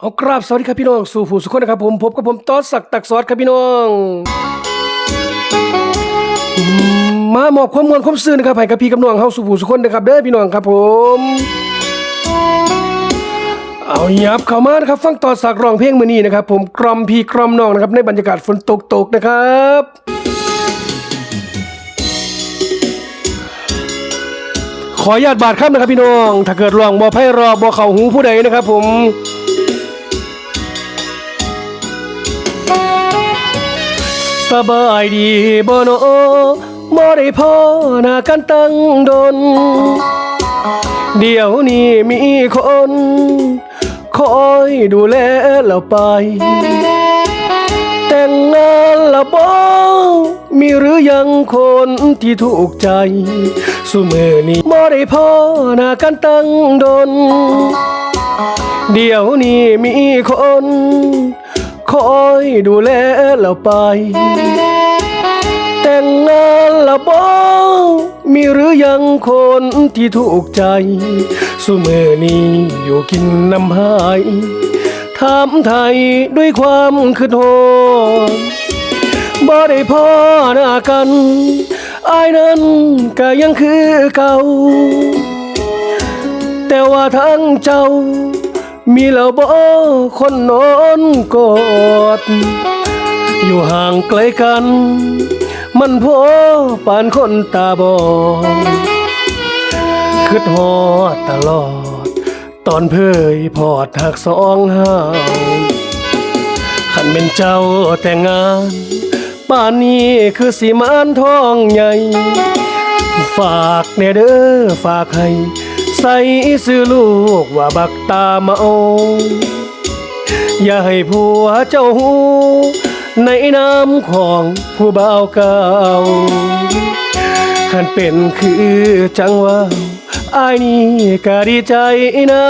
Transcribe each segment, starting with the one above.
เอากราบสวัสดีครับพี่น้อง สู่ผู้สุขคนนะครับผมพบกับผมตอสักตักซอสครับพี่น้องมมามอบความมวลความซื่อนะครับให้กับพี่กับน้องเฮาสู่ผู้สุขคนนะครับเด้อพี่น้องครับผม เอายับเข้ามานะครับ ฟังตอสักร้องเพลงมื้อนี้นะครับ ผมกรอมพี่กรอมน้องนะครับในบรรยากาศฝนตกตกนะครับขอญาตบาดครับนะครับพี่น้อง ถ้าเกิดร้องบ่ไพเราะบ่เข้าหูผู้ใดนะครับ ผม บายดีบ่โนบ่ได้พอหน้ากันตั้งดน เดี๋ยวนี้มีคน คอยดูแลเราไป แต่งงานแล้วบ่มีหรือยังคนที่ถูกใจ สุมือนี้บ่ได้พอหน้ากันตั้งดน เดี๋ยวนี้มีคน คอยดูแลเราไป แต่งงานละบ่มีหรือยังคนที่ถูกใจ สุเมื่อนี้อยู่กินน้ำหายถามไทยด้วยความคืดโหดบ่ได้พ่อหน้ากันอายนั้นก็ยังคือเก่า แต่ว่าทั้งเจ้า มีแล้วบ่คนนอนกอด อยู่ห่างไกลกัน มันพอปานคนตาบอดคิดฮอดตลอด ตอนเพยพอดหักสองหาขันเป็นเจ้าแต่งงาน ป่านนี้คือสีมานทองใหญ่ ฝากแน่เด้อฝากให้ ใส่ซื้อลูกว่าบักตามาอย่าให้ผัวเจ้าหู ในน้ำของผู้บ่าวเก่าขันเป็นคือจังว่าอายนี่ก็ดีใจนำ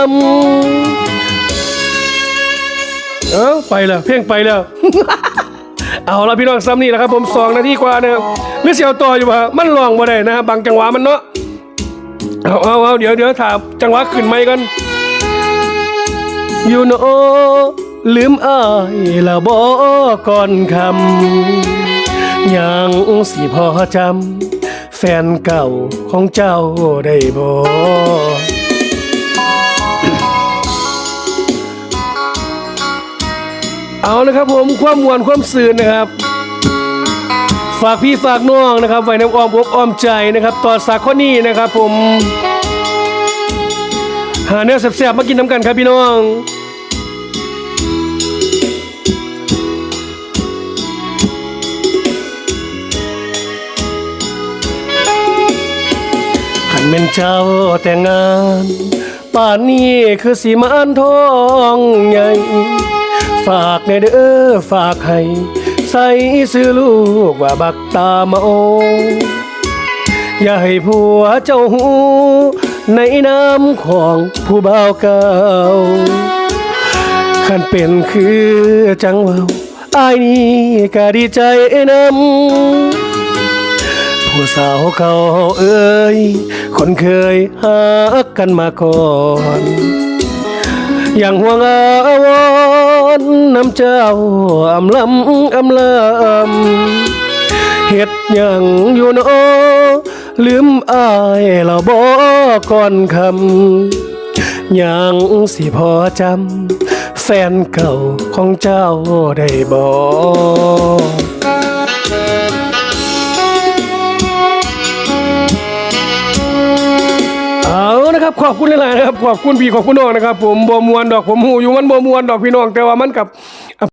เอ้าไปแล้วเพ่งไปแล้ว เอาละพี่น้องซ้ำนี่แหละครับผมสองนาทีกว่านะครับหรือเสียวต่ออยู่ปะมันลองบ่ได้นะครับบางจังหวะมันเนาะ เอาเอาเอาเดี๋ยวเดี๋ยวถามจังหวะขึ้นไม่กันอยู่โนลืมอายแล้วบ่ก่อนคำยังสิพอจำแฟนเก่าของเจ้าได้บ่เอานะครับผมความมวลความสื่นนะครับ ฝากพี่ฝากน้องนะครับไว้ในอ้อมอกอ้อมใจนะครับต่อสากคนนี้นะครับ ผม หาเนื้อแซ่บๆมากินน้ำกันครับพี่น้องขันเป็นเจ้าแต่งงาน ป่านนี้คือสีมานทองใหญ่ ฝากในเด้อฝากให้ ใส่ซื้อลูกว่าบักตาเมาอย่าให้ผัวเจ้าหู ในน้ำของผู้บ่าวเก่าขันเป็นคือจังเว่าอายนี่ก็ดีใจนำผู้สาวเขาเอ่ยคนเคยหักกันมาก่อน อย่างห่วงอาวร ณ์น้ำเจ้าอำลำอำลำเฮ็ดยังอยู่นอลืมอายเราบ่ก่อนคำยังสิพอจำแฟนเก่าของเจ้าได้บอก นะครับขอบคุณหลายๆนะครับขอบคุณพี่ขอบคุณน้องนะครับ ผมบ่มวนดอกผมหูอยู่มันบ่มวนดอกพี่น้องแต่ว่ามันกับ